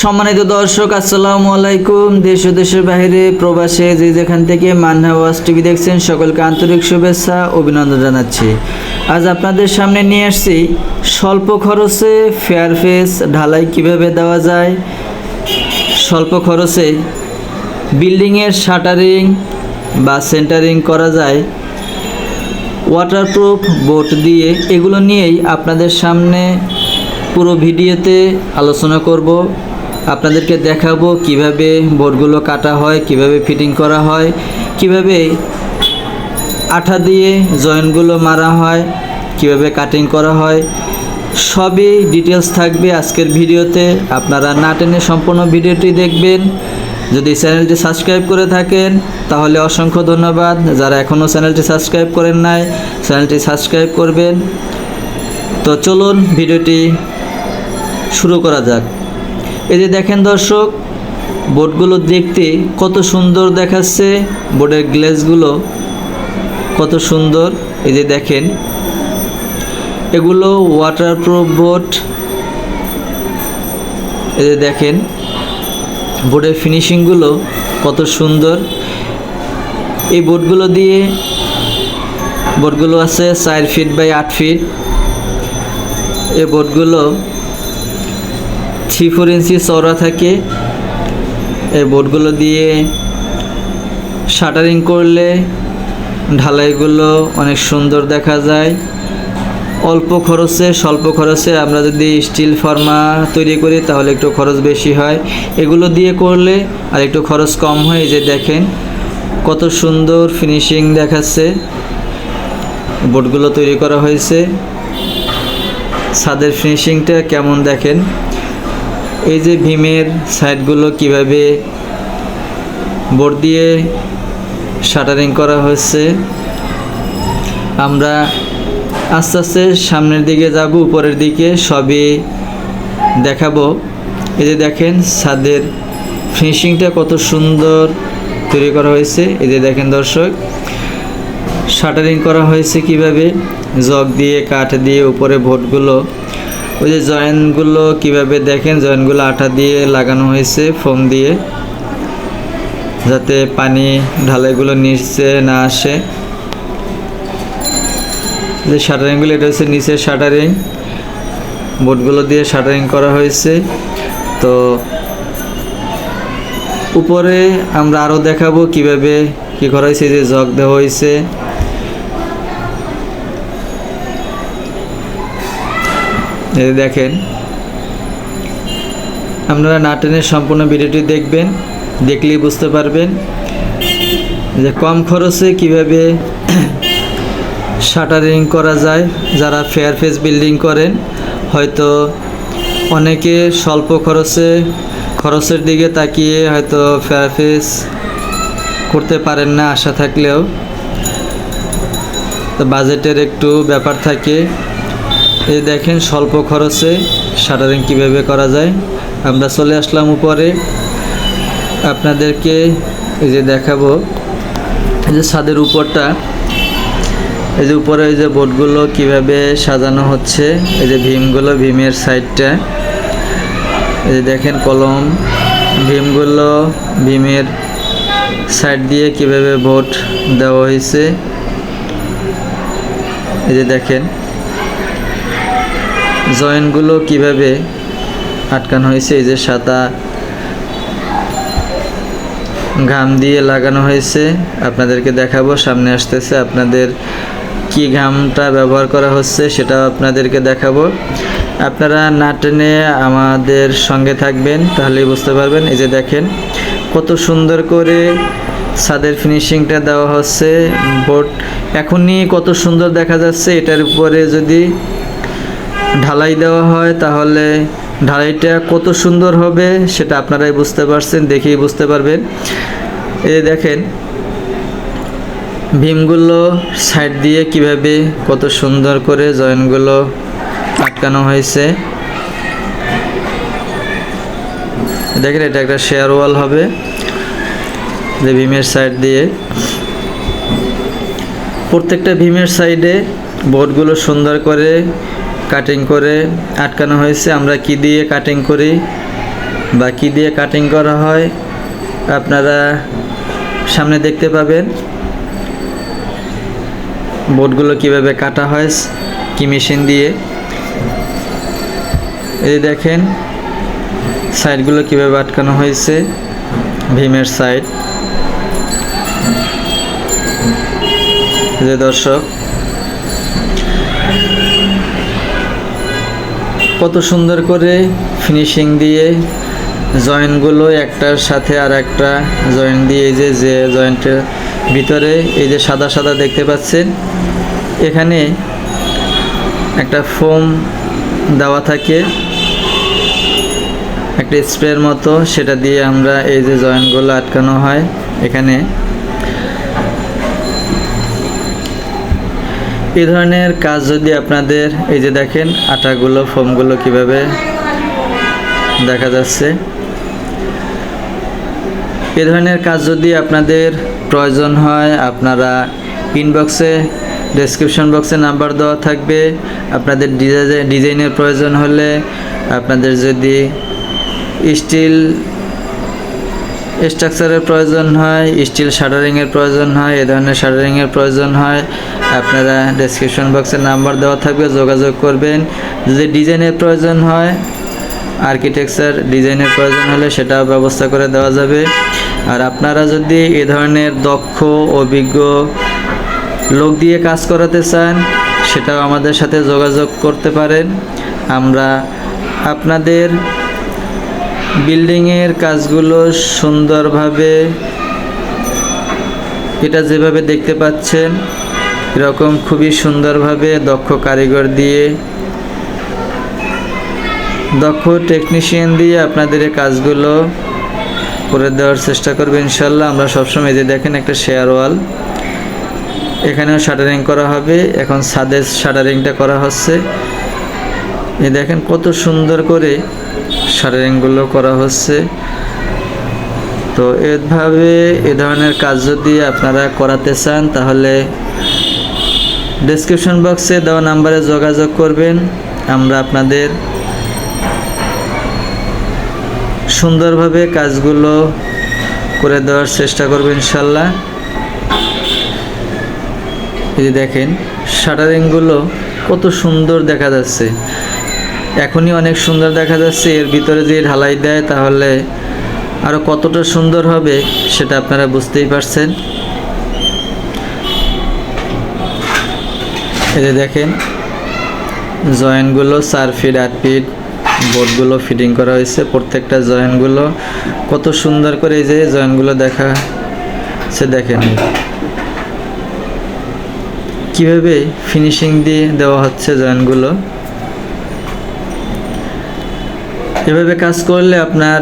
সম্মানিত দর্শক, আসসালামু আলাইকুম। দেশ দেশের বাইরে প্রবাসে যে যেখান থেকে মান্না ওয়াজ টিভি দেখছেন, সকলকে আন্তরিক শুভেচ্ছা, অভিনন্দন জানাচ্ছি। আজ আপনাদের সামনে নিয়ে আসছি, স্বল্প খরচে ফেয়ার ফেস ঢালাই কীভাবে দেওয়া যায়? স্বল্প খরচে বিল্ডিংয়ের শাটারিং বা সেন্টারিং করা যায়। ওয়াটারপ্রুফ বোট দিয়ে এগুলো নিয়েই আপনাদের সামনে পুরো ভিডিওতে আলোচনা করব। আপনাদেরকে দেখাবো কীভাবে বোর্ডগুলো কাটা হয়, কীভাবে ফিটিং করা হয়, কীভাবে আঠা দিয়ে জয়েন্টগুলো মারা হয়, কীভাবে কাটিং করা হয়। সবই ডিটেলস থাকবে আজকের ভিডিওতে। আপনারা না টেনে সম্পূর্ণ ভিডিওটি দেখবেন। যদি চ্যানেলটি সাবস্ক্রাইব করে থাকেন, তাহলে অসংখ্য ধন্যবাদ। যারা এখনও চ্যানেলটি সাবস্ক্রাইব করেন নাই, চ্যানেলটি সাবস্ক্রাইব করবেন। তো চলুন ভিডিওটি শুরু করা যাক। এই যে দেখেন দর্শক বোর্ডগুলো দেখতে কত সুন্দর দেখাচ্ছে বোর্ডের গ্লেসগুলো কত সুন্দর। এই যে দেখেন, এগুলো ওয়াটারপ্রুফ বোর্ড এই যে দেখেন বোর্ডের ফিনিশিংগুলো কত সুন্দর। এই বোর্ডগুলো দিয়ে বোর্ডগুলো আছে চার ফিট বাই আট ফিট এই বোর্ডগুলো থ্রি ফোর ইঞ্চি চওড়া থাকে। এই বোর্ডগুলো দিয়ে শাটারিং করলে ঢালাইগুলো অনেক সুন্দর দেখা যায়। অল্প খরচে, স্বল্প খরচে আমরা যদি স্টিল ফার্মা তৈরি করি তাহলে একটু খরচ বেশি হয়। এগুলো দিয়ে করলে আর একটু খরচ কম হয় যে দেখেন কত সুন্দর ফিনিশিং দেখাচ্ছে। বোর্ডগুলো তৈরি করা হয়েছে। ছাদের ফিনিশিংটা কেমন দেখেন? এই যে ভীমের সাইডগুলো কীভাবে বোর্ড দিয়ে শাটারিং করা হয়েছে, আমরা আস্তে আস্তে সামনের দিকে যাব, উপরের দিকে সবই দেখাবো। এই যে দেখেন ছাদের ফিনিশিংটা কত সুন্দর তৈরি করা হয়েছে। এই যে দেখেন দর্শক, শাটারিং করা হয়েছে কীভাবে? জগ দিয়ে, কাঠ দিয়ে উপরে ভোটগুলো ওই যে জয়েন্টগুলো কীভাবে দেখেন জয়েন্টগুলো আঠা দিয়ে লাগানো হয়েছে, ফোম দিয়ে, যাতে পানি ঢালাইগুলো নিচে না আসে। যে শাটারিংগুলো, এটা হচ্ছে নিচের শাটারিং। বোর্ডগুলো দিয়ে শাটারিং করা হয়েছে। তো উপরে আমরা আরও দেখাবো কীভাবে কি করা হয়েছে যে জগ দেওয়া হয়েছে এই যে দেখেন, আপনারা নাটেনের সম্পূর্ণ ভিডিওটি দেখবেন, দেখলেই বুঝতে পারবেন যে কম খরচে কীভাবে শাটারিং করা যায়। যারা ফেয়ার ফেস বিল্ডিং করেন, হয়তো অনেকে স্বল্প খরচে, খরচের দিকে তাকিয়ে হয়তো ফেয়ার ফেস করতে পারেন না আশা থাকলেও। তো বাজেটের একটু ব্যাপার থাকে। এই দেখেন স্বল্প খরচে শাটারিং কীভাবে করা যায়। আমরা চলে আসলাম উপরে। আপনাদেরকে এই যে দেখাবো, এই যে ছাদের উপরটা। এই যে উপরে এই যে বোর্ডগুলো কীভাবে সাজানো হচ্ছে, এই যে ভীমগুলো, ভীমের সাইডটা। এই যে দেখেন কলম। ভীমগুলো ভীমের সাইড দিয়ে কীভাবে বোর্ড দেওয়া হয়েছে। এই যে দেখেন। জয়েন্টগুলো কীভাবে আটকানো হয়েছে? এই যে সাদা ঘাম দিয়ে লাগানো হয়েছে। আপনাদেরকে দেখাবো, সামনে আসতেছে আপনাদের কি ঘামটা ব্যবহার করা হচ্ছে, সেটাও আপনাদেরকে দেখাবো। আপনারা না টেনে আমাদের সঙ্গে থাকবেন, তাহলেই বুঝতে পারবেন। এই যে দেখেন, কত সুন্দর করে ছাদের ফিনিশিংটা দেওয়া হচ্ছে। বোট এখনই কত সুন্দর দেখা যাচ্ছে। এটার উপরে যদি ঢালাই দেওয়া হয়, তাহলে ঢালাইটা কত সুন্দর হবে সেটা আপনারাই বুঝতে পারছেন, দেখেই বুঝতে পারবেন। এই দেখেন, ভীমগুলো সাইড দিয়ে কীভাবে কত সুন্দর করে জয়েন্টগুলো আটকানো হয়েছে। দেখেন, এটা একটা শেয়ার ওয়াল হবে, যে ভীমের সাইড দিয়ে। প্রত্যেকটা ভীমের সাইডে বোর্ডগুলো সুন্দর করে কাটিং করে আটকানো হয়েছে। আমরা কি দিয়ে কাটিং করি? বা কী দিয়ে কাটিং করা হয়? আপনারা সামনে দেখতে পাবেন। বোর্ডগুলো কীভাবে কাটা হয়, কি মেশিন দিয়ে। এই দেখেন, সাইডগুলো কীভাবে আটকানো হয়েছে, ভীমের সাইড। যে দর্শক কত সুন্দর করে ফিনিশিং দিয়ে জয়েন্টগুলো একটার সাথে আর একটা জয়েন্ট দিয়ে এই যে যে জয়েন্টের ভিতরে এই যে সাদা সাদা দেখতে পাচ্ছেন, এখানে একটা ফোম দেওয়া থাকে, একটা স্প্রের মতো, সেটা দিয়ে আমরা এই যে জয়েন্টগুলো আটকানো হয়, এখানে এই ধরনের কাজ যদি আপনাদের, এই যে দেখেন, আটাগুলো, ফোমগুলো কীভাবে দেখা যাচ্ছে। এ ধরনের কাজ যদি আপনাদের প্রয়োজন হয়, আপনারা ইনবক্সে ডেসক্রিপশন বক্সে নাম্বার দেওয়া থাকবে। আপনাদের ডিজাইন, ডিজাইনের প্রয়োজন হলে আপনাদের যদি স্টিল স্ট্রাকচারের প্রয়োজন হয় স্টিল শাটারিংয়ের প্রয়োজন হয় এ ধরনের শাটারিংয়ের প্রয়োজন হয়। আপনারা ডেসক্রিপশন বক্সে নাম্বার দেওয়া থাকবে, যোগাযোগ করবেন। যদি ডিজাইনের প্রয়োজন হয় আর্কিটেকচার ডিজাইনের প্রয়োজন হলে সেটাও ব্যবস্থা করে দেওয়া যাবে। আর আপনারা যদি এ ধরনের দক্ষ, অভিজ্ঞ লোক দিয়ে কাজ করাতে চান, সেটাও আমাদের সাথে যোগাযোগ করতে পারেন। আমরা আপনাদের বিল্ডিংয়ের কাজগুলো সুন্দরভাবে এটা যেভাবে দেখতে পাচ্ছেন, এরকম খুবই সুন্দরভাবে দক্ষ কারিগর দিয়ে, দক্ষ টেকনিশিয়ান দিয়ে আপনাদের এই কাজগুলো করে দেওয়ার চেষ্টা করবে ইনশাল্লাহ। আমরা সবসময় যে দেখেন একটা শেয়ার ওয়াল এখানেও শাটারিং করা হবে, এখন ছাদের শাটারিংটা করা হচ্ছে। এ দেখেন কত সুন্দর করে শাটারিংগুলো করা হচ্ছে। তো এভাবে এ ধরনের কাজ যদি আপনারা করাতে চান, তাহলে ডেসক্রিপশন বক্সে দেওয়া নাম্বারে যোগাযোগ করবেন। আমরা আপনাদের সুন্দরভাবে কাজগুলো করে দেওয়ার চেষ্টা করব ইনশাল্লাহ। এই দেখেন শাটারিংগুলো কত সুন্দর দেখা যাচ্ছে। এখনই অনেক সুন্দর দেখা যাচ্ছে। এর ভিতরে যদি ঢালাই দেয়, তাহলে আরও কতটা সুন্দর হবে সেটা আপনারা বুঝতেই পারছেন। এই যে দেখেন, জয়েন্টগুলো চার ফিট আট ফিট বোর্ডগুলো ফিটিং করা হয়েছে। প্রত্যেকটা জয়েন্টগুলো কত সুন্দর করে এই যে জয়েন্টগুলো দেখা সে দেখেন। কীভাবে ফিনিশিং দিয়ে দেওয়া হচ্ছে জয়েন্টগুলো? এভাবে কাজ করলে আপনার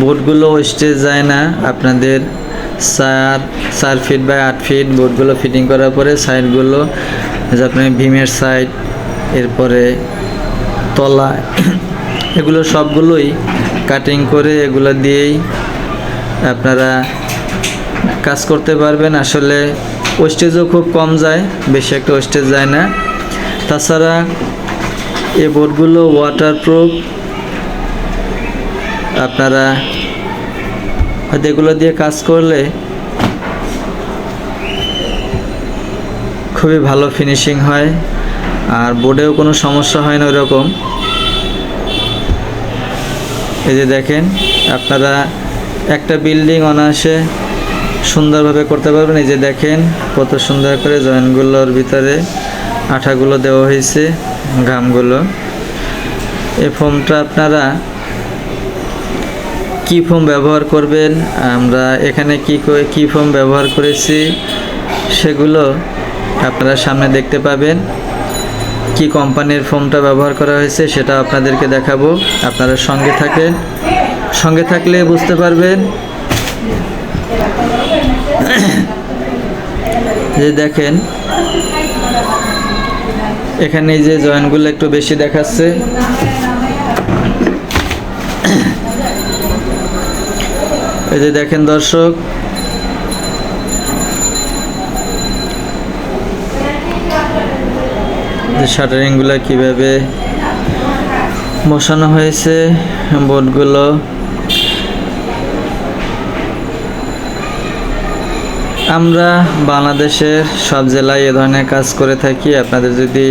বোর্ডগুলো ওয়েস্টেজ যায় না। আপনাদের চার চার ফিট বাই আট ফিট, বোর্ডগুলো ফিটিং করার পরে সাইডগুলো যে আপনার ভীমের সাইড, এরপরে তলা, এগুলো সবগুলোই কাটিং করে এগুলো দিয়েই আপনারা কাজ করতে পারবেন। আসলে ওয়েস্টেজও খুব কম যায়, বেশি একটা ওয়েস্টেজ যায় না। তাছাড়া এ বোর্ডগুলো ওয়াটারপ্রুফ আপনারা হয়তো এগুলো দিয়ে কাজ করলে খুবই ভালো ফিনিশিং হয়, আর বোর্ডেও কোনো সমস্যা হয় না ওরকম। এই যে দেখেন, আপনারা একটা বিল্ডিং অনায়াসে সুন্দরভাবে করতে পারবেন। এই যে দেখেন, কত সুন্দর করে জয়েন্টগুলোর ভিতরে আঠাগুলো দেওয়া হয়েছে, ঘামগুলো। এ ফোমটা আপনারা কি ফোম ব্যবহার করবেন, আমরা এখানে কি কি ফোম ব্যবহার করেছি, সেগুলো আপনারা সামনে দেখতে পাবেন। কি কোম্পানির ফোমটা ব্যবহার করা হয়েছে সেটা আপনাদেরকে দেখাবো। আপনারা সঙ্গে থাকেন, সঙ্গে থাকলে বুঝতে পারবেন। যে দেখেন, এখানে যে জয়েন্টগুলো একটু বেশি দেখাচ্ছে। এই যে দেখেন দর্শক। শাটারিংগুলো কীভাবে বসানো হয়েছে, বোর্ডগুলো। আমরা বাংলাদেশের সব জেলায় এ ধরনের কাজ করে থাকি। আপনাদের যদি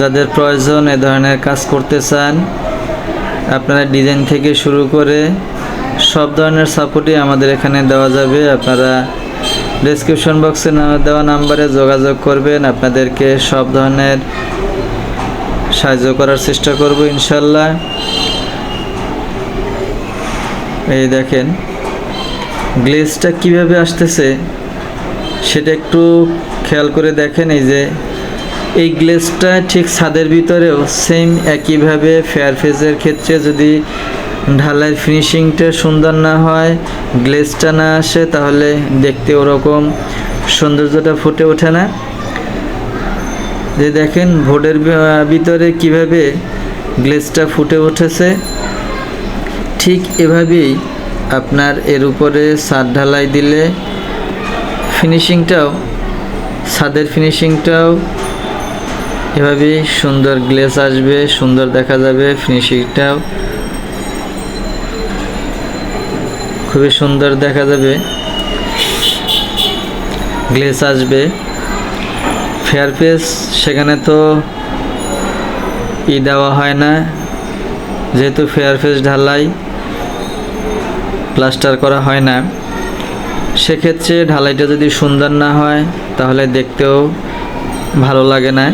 যাদের প্রয়োজন এ ধরনের কাজ করতে চান, আপনারা ডিজাইন থেকে শুরু করে সব ধরনের সাপোর্টই আমাদের এখানে দেওয়া যাবে। আপনারা ডিসক্রিপশন বক্সে দেওয়া নাম্বারে যোগাযোগ করবেন। আপনাদেরকে সব ধরনের সাহায্য করার চেষ্টা করব ইনশাল্লাহ। এই দেখেন গ্লেজটা কীভাবে আসতেছে সেটা একটু খেয়াল করে দেখেন। এই যে, এই গ্লেজটা ঠিক ছাদের ভিতরেও সেম একইভাবে ফেয়ার ফেজের ক্ষেত্রে যদি ঢালাইয়ের ফিনিশিংটা সুন্দর না হয় গ্লেজটা না আসে, তাহলে দেখতে ওরকম সৌন্দর্যটা ফুটে ওঠে না। যে দেখেন ভোটের ভিতরে কীভাবে গ্লেজটা ফুটে উঠেছে, ঠিক এভাবেই আপনার এর উপরে ছাদ ঢালাই দিলে ফিনিশিংটাও ছাদের ফিনিশিংটাও এভাবেই সুন্দর গ্লেস আসবে, সুন্দর দেখা যাবে ফিনিশিংটাও খুবই সুন্দর দেখা যাবে। গ্লেস আসবে। ফেয়ার পেস সেখানে তো ই দেওয়া হয় না। যেহেতু ফেয়ার ফেস ঢালাই, প্লাস্টার করা হয় না। সেক্ষেত্রে ঢালাইটা যদি সুন্দর না হয়, তাহলে দেখতেও ভালো লাগে না।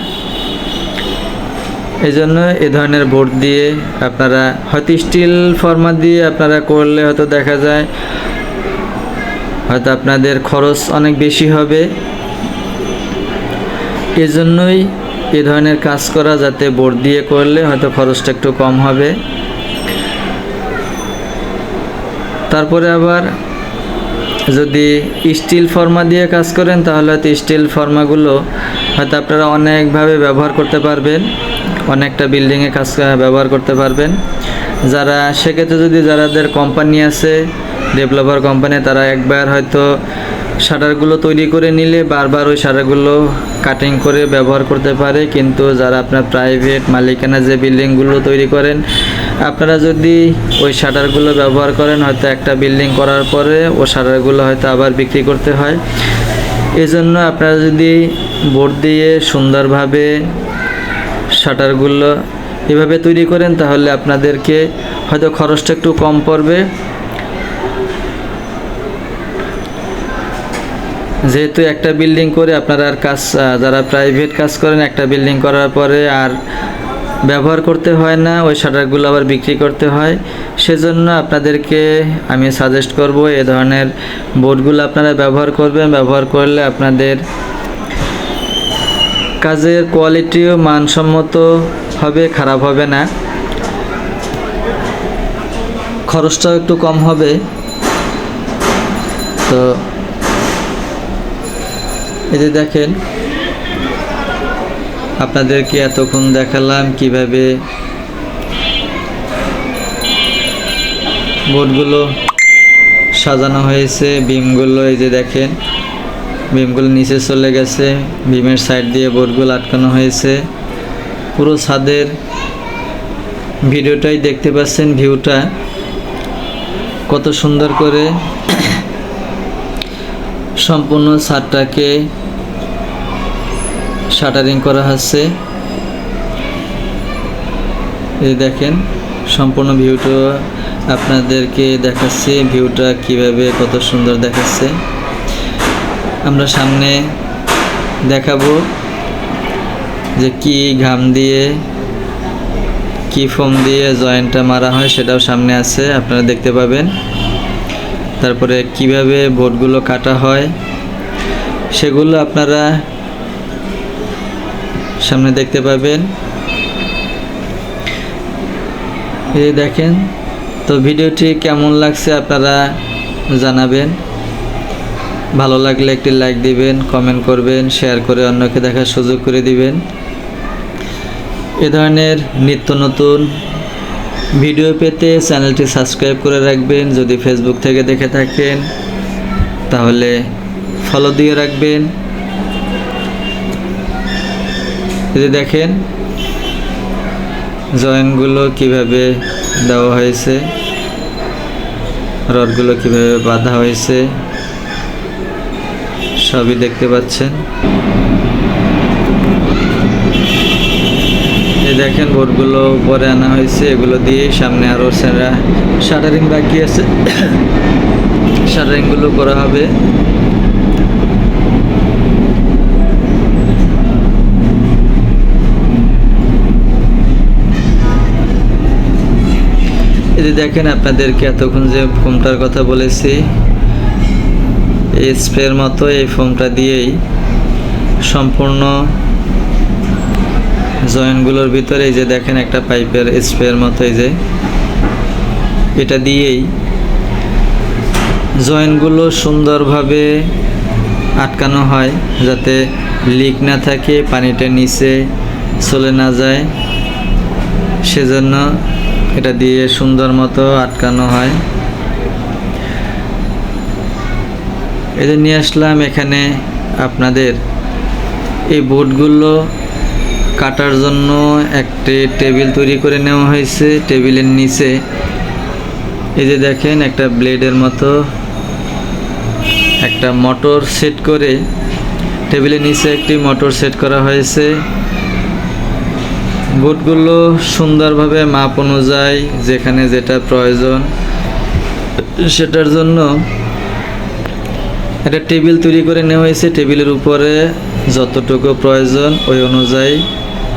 এই জন্য এ ধরনের বোর্ড দিয়ে আপনারা হয়তো স্টিল ফর্মা দিয়ে আপনারা করলে হয়তো দেখা যায় হয়তো আপনাদের খরচ অনেক বেশি হবে। এজন্যই এ ধরনের কাজ করা যাতে বোর্ড দিয়ে করলে হয়তো খরচটা একটু কম হবে। তারপরে আবার যদি স্টিল ফর্মা দিয়ে কাজ করেন তাহলে হয়তো স্টিল ফর্মাগুলো হয়তো আপনারা অনেকভাবে ব্যবহার করতে পারবেন। অনেকটা বিল্ডিংয়ে কাজ ব্যবহার করতে পারবেন। যারা, সেক্ষেত্রে যদি যারাদের কোম্পানি আছে ডেভেলপার কোম্পানি তারা একবার হয়তো শাটারগুলো তৈরি করে নিলে বারবার ওই শাটারগুলো কাটিং করে ব্যবহার করতে পারে। কিন্তু যারা আপনার প্রাইভেট মালিকানা যে বিল্ডিংগুলো তৈরি করেন, আপনারা যদি ওই শাটারগুলো ব্যবহার করেন, হয়তো একটা বিল্ডিং করার পরে ও শাটারগুলো হয়তো আবার বিক্রি করতে হয়। এজন্য আপনারা যদি বোর্ড দিয়ে সুন্দরভাবে শাটারগুলো এভাবে তৈরি করেন, তাহলে আপনাদেরকে হয়তো খরচটা একটু কম পড়বে। যেহেতু একটা বিল্ডিং করে আপনারা আর কাজ যারা প্রাইভেট কাজ করেন, একটা বিল্ডিং করার পরে আর ব্যবহার করতে হয় না, ওই শাটারগুলো আবার বিক্রি করতে হয়। সেজন্য আপনাদেরকে আমি সাজেস্ট করব, এ ধরনের বোর্ডগুলো আপনারা ব্যবহার করবেন। ব্যবহার করলে আপনাদের কাজের কোয়ালিটিও মানসম্মত হবে, খারাপ হবে না। খরচটাও একটু কম হবে। তো এই যে দেখেন, আপনাদেরকে এতক্ষণ দেখালাম কীভাবে বোর্ডগুলো সাজানো হয়েছে, বিমগুলো, এই যে দেখেন। বিমগুলো নিচে চলে গেছে বিমের সাইড দিয়ে বোর্ডগুলো আটকানো হয়েছে। পুরো ছাদের ভিডিওটাই দেখতে পাচ্ছেন ভিউটা কত সুন্দর করে সম্পূর্ণ ছাদটাকে শাটারিং করা হচ্ছে। এই দেখেন, সম্পূর্ণ ভিউটা আপনাদেরকে দেখাচ্ছি ভিউটা কীভাবে কত সুন্দর দেখাচ্ছে। আমরা সামনে দেখাবো যে কি ঘাম দিয়ে, কি ফোম দিয়ে জয়েন্টটা মারা হয় সেটাও সামনে আছে, আপনারা দেখতে পাবেন। তারপরে কীভাবে বোর্ডগুলো কাটা হয়, সেগুলো আপনারা সামনে দেখতে পাবেন। এই দেখেন, তো ভিডিওটি কেমন লাগছে আপনারা জানাবেন। ভালো লাগলে একটি লাইক দিবেন কমেন্ট করবেন শেয়ার করে অন্যকে দেখার সুযোগ করে দিবেন। এ ধরনের নিত্য নতুন ভিডিও পেতে চ্যানেলটি সাবস্ক্রাইব করে রাখবেন। যদি ফেসবুক থেকে দেখে থাকেন, তাহলে ফলো দিয়ে রাখবেন। যদি দেখেন জয়েন্টগুলো কীভাবে দেওয়া হয়েছে রডগুলো কীভাবে বাঁধা হয়েছে সবই দেখতে পাচ্ছেন। দেখেন বোর্ডগুলো উপরে আনা হয়েছে, এগুলো দিয়ে সামনে আরও সেরা শাটারিং বাকি আছে। শাটারিংগুলো করা হবে। এই দেখেন আপনাদেরকে এতক্ষণ যে ফোনটার কথা বলেছি। স্প্রের মতো এই ফোমটা দিয়েই সম্পূর্ণ জয়েন্টগুলোর ভিতরে এই যে দেখেন একটা পাইপের স্প্রের মতো এই যে এটা দিয়েই জয়েন্টগুলো সুন্দরভাবে আটকানো হয় যাতে লিক না থাকে, পানিটা নিচে চলে না যায়। সেজন্য এটা দিয়ে সুন্দর মতো আটকানো হয়। এই যে নিয়ে আসলাম এখানে আপনাদের এই বোর্ডগুলো কাটার জন্য একটি টেবিল তৈরি করে নেওয়া হয়েছে। টেবিলের নিচে এই যে দেখেন একটা ব্লেডের মতো একটা মোটর সেট করে টেবিলের নিচে একটি মোটর সেট করা হয়েছে। বোর্ডগুলো সুন্দরভাবে মাপ অনুযায়ী যেখানে যেটা প্রয়োজন সেটার জন্য একটা টেবিল তৈরি করে নেওয়া হয়েছে। টেবিলের উপরে যতটুকু প্রয়োজন ওই অনুযায়ী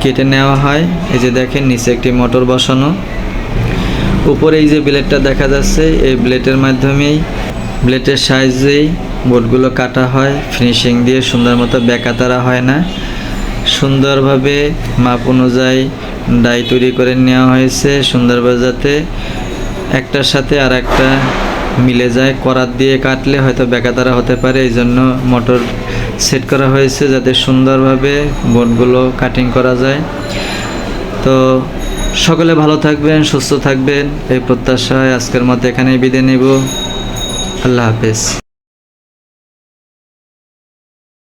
কেটে নেওয়া হয়। এই যে দেখেন, নিচে একটি মোটর বসানো। উপরে এই যে ব্লেডটা দেখা যাচ্ছে, এই ব্লেডের মাধ্যমেই, ব্লেডের সাইজেই বোর্ডগুলো কাটা হয়। ফিনিশিং দিয়ে সুন্দর মতো বেকাতারা হয় না। সুন্দরভাবে মাপ অনুযায়ী ডাই তৈরি করে নেওয়া হয়েছে সুন্দরভাবে যাতে একটার সাথে আর একটা মিলে যায়। করাত দিয়ে কাটলে হয়তো বেকাতারা হতে পারে এই জন্য মোটর সেট করা হয়েছে যাতে সুন্দরভাবে বোর্ডগুলো কাটিং করা যায়। তো সকলে ভালো থাকবেন, সুস্থ থাকবেন, এই প্রত্যাশায় আজকের মতো এখানেই বিদায় নেব। আল্লাহ হাফেজ।